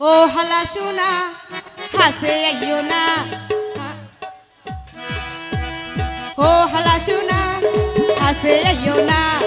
ও হালা শোনা হাসে আইও না। ও হালা শোনা হাসে আইও না।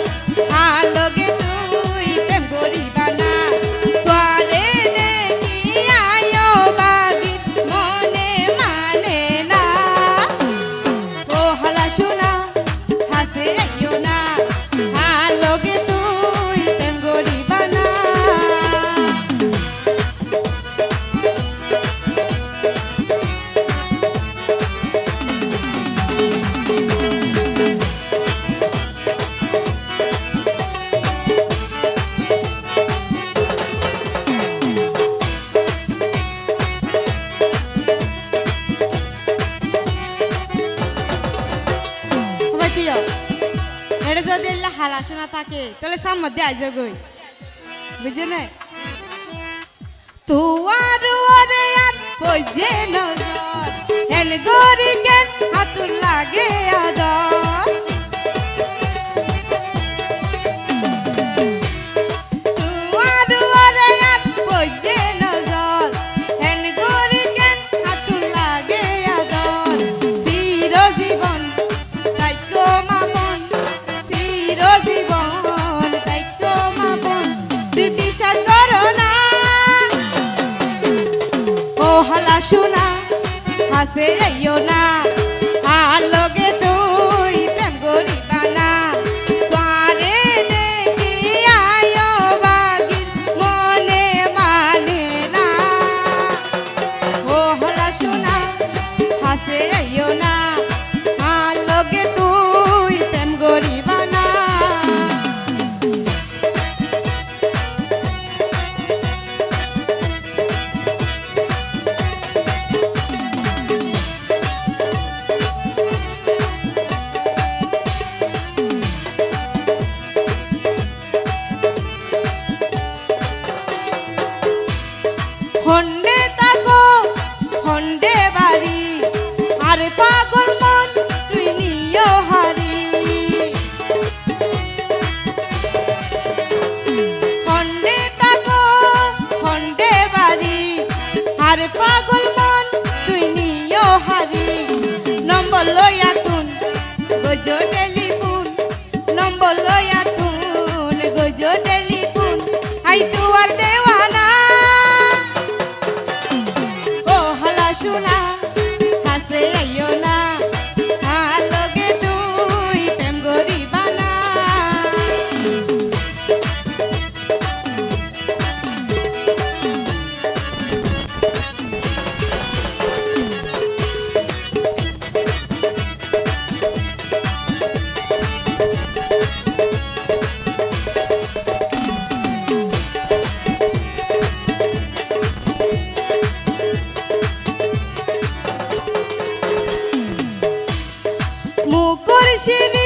এবারে যদি হারা শোনা থাকে, তাহলে সাম্মত মধ্যে আইজ গই। বুঝে নাই তুয়ার ওরে আর কই যে নজর, হেল গরি কেন হাতুর লাগে। সোনা হাসে না। Ojo Nelly. şirin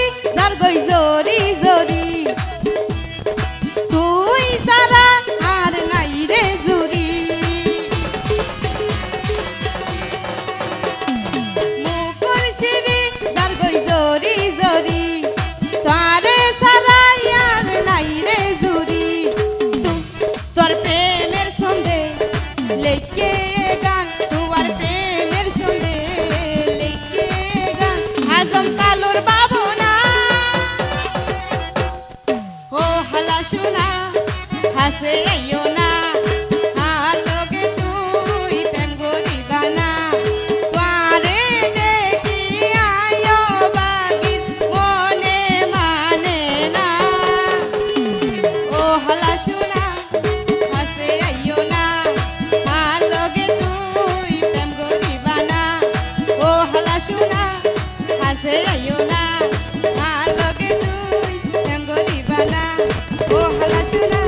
ও হালা সোনা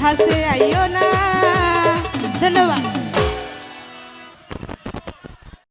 হাসে আইও না